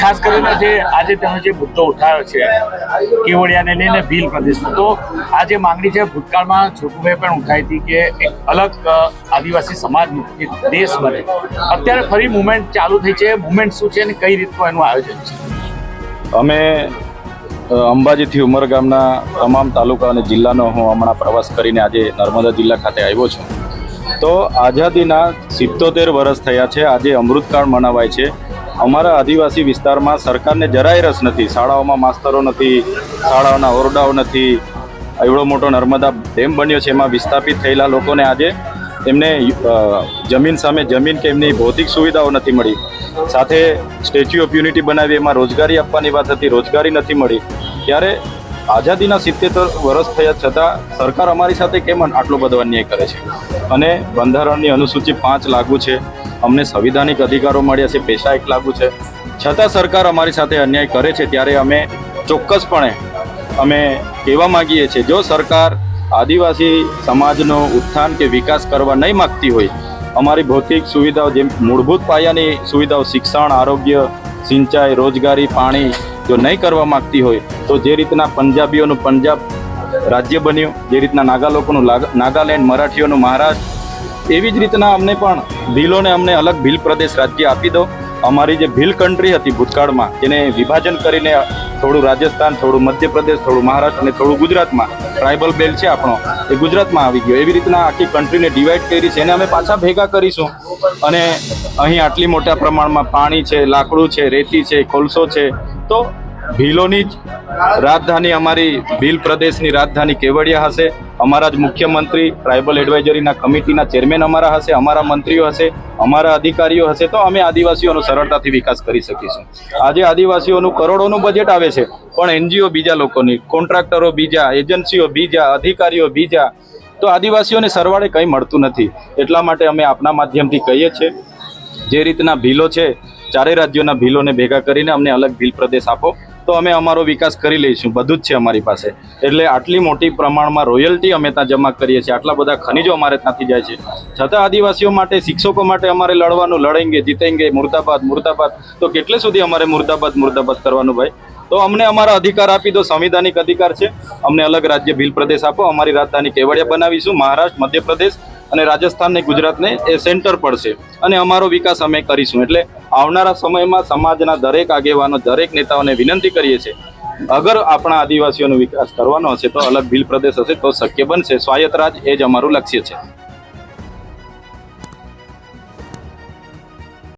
ખાસ કરીને જે આજે તમે જે મુદ્દો ઉઠાવ્યો છે, કેવડિયાને લઈને ભીલ પ્રદેશનો, તો આ જે માંગણી છે ભૂતકાળમાં છોટુભાઈ પણ ઉઠાવી હતી કે એક અલગ આદિવાસી સમાજ દેશ બને. અત્યારે ફરી મુવમેન્ટ ચાલુ થઈ છે. મુવમેન્ટ શું છે અને કઈ રીતનું એનું આયોજન છે? અમે અંબાજીથી અંબાજીથી ઉમરગામના તમામ તાલુકા અને જિલ્લાનો હું હમણાં પ્રવાસ કરીને આજે નર્મદા જિલ્લા ખાતે આવ્યો છું. તો આઝાદીના સિત્તોતેર વર્ષ થયા છે. આજે અમૃતકાળ મનાવાય છે. અમારા આદિવાસી વિસ્તારમાં સરકારને જરાય રસ નથી. શાળાઓમાં માસ્તરો નથી, શાળાઓના ઓરડાઓ નથી. એવડો મોટો નર્મદા ડેમ બન્યો છે. એમાં વિસ્થાપિત થયેલા લોકોને આજે એમને જમીન સામે જમીન કે એમની ભૌતિક સુવિધાઓ નથી મળી. સાથે સ્ટેચ્યુ ઓફ યુનિટી બનાવી, એમાં રોજગારી આપવાની વાત હતી, રોજગારી નથી મળી. ત્યારે આઝાદીના સિત્તેર વર્ષ થયા છતાં સરકાર અમારી સાથે કેમ આટલો બધો અન્યાય કરે છે? અને બંધારણની અનુસૂચિ પાંચ લાગુ છે. અમને સંવિધાનિક અધિકારો મળ્યા છે પેશા એક લાગુ છે. છતાં સરકાર અમારી સાથે અન્યાય કરે છે, ત્યારે અમે ચોક્કસપણે અમે કહેવા માંગીએ છીએ, જો સરકાર આદિવાસી સમાજનો ઉત્થાન કે વિકાસ કરવા નહીં માગતી હોય, અમારી ભૌતિક સુવિધાઓ જેમ મૂળભૂત પાયાની સુવિધાઓ, શિક્ષણ, આરોગ્ય, સિંચાઈ, રોજગારી, પાણી, જો નહીં કરવા માગતી હોય, તો જે રીતના પંજાબીઓનું પંજાબ રાજ્ય બન્યું, જે રીતના નાગા લોકોનું નાગાલેન્ડ, મરાઠીઓનું મહારાષ્ટ્ર એવી જ રીતના અમને પણ ભીલોને અમને અલગ ભીલ પ્રદેશ રાજ્ય આપી દો. અમારી જે ભીલ કન્ટ્રી હતી ભૂતકાળમાં એને વિભાજન કરીને થોડું રાજસ્થાન, થોડું મધ્યપ્રદેશ, થોડું મહારાષ્ટ્ર અને થોડું ગુજરાતમાં ટ્રાઇબલ બેલ્ટ છે આપણો, એ ગુજરાતમાં આવી ગયો. એવી રીતના આખી કન્ટ્રીને ડિવાઈડ કરી છે, એને અમે પાછા ભેગા કરીશું. અને અહીં આટલી મોટા પ્રમાણમાં પાણી છે, લાકડું છે, રેતી છે કોલસો છે. તો ભીલોની જ રાજધાની, અમારી ભીલ પ્રદેશની રાજધાની કેવડિયા હશે. અમારા જ મુખ્યમંત્રી, ટ્રાઇબલ એડવાઇઝરીના કમિટીના ચેરમેન અમારા હશે, અમારા મંત્રીઓ હશે, અમારા અધિકારીઓ હશે. તો અમે આદિવાસીઓનો સરળતાથી વિકાસ કરી શકીશું. આજે આદિવાસીઓનું કરોડોનું બજેટ આવે છે, પણ એનજીઓ બીજા લોકોની, કોન્ટ્રાક્ટરો બીજા, એજન્સીઓ બીજા, અધિકારીઓ બીજા, તો આદિવાસીઓને સરવાળે કંઈ મળતું નથી. એટલા માટે અમે આપના માધ્યમથી કહીએ છીએ, જે રીતના ભીલો છે ચારે રાજ્યોના ભીલોને ભેગા કરીને અમને અલગ ભીલ પ્રદેશ આપો. તો અમે અમારો વિકાસ કરી લઈશું. બધું જ છે અમારી પાસે. એટલે આટલી મોટી પ્રમાણમાં રોયલ્ટી અમે ત્યાં જમા કરીએ છીએ. આટલા બધા ખનિજો અમારે ત્યાંથી જાય છે. છતાં આદિવાસીઓ માટે, શિક્ષકો માટે અમારે લડવાનું લડેંગે, જીતેંગે, મુર્દાબાદ મુર્દાબાદ. તો કેટલે સુધી અમારે મુર્દાબાદ મુર્દાબાદ કરવાનું ભાઈ? તો અમને અમારા અધિકાર આપી દો. સંવિધાનિક અધિકાર છે. અમને અલગ રાજ્ય ભીલ પ્રદેશ આપો. અમારી રાજધાની કેવડિયા બનાવીશું. મહારાષ્ટ્ર, મધ્યપ્રદેશ અને રાજસ્થાન ને ગુજરાતને એ સેન્ટર પડશે. અને અમારો વિકાસ અમે કરીશું. એટલે આવનારા સમયમાં સમાજના દરેક આગેવાનો, દરેક નેતાઓને વિનંતી કરીએ છીએ, અગર આપણા આદિવાસીઓનો વિકાસ કરવાનો હશે તો અલગ ભીલ પ્રદેશ હશે તો શક્ય બનશે. સ્વાયત્ત રાજ એ જ અમારું લક્ષ્ય છે.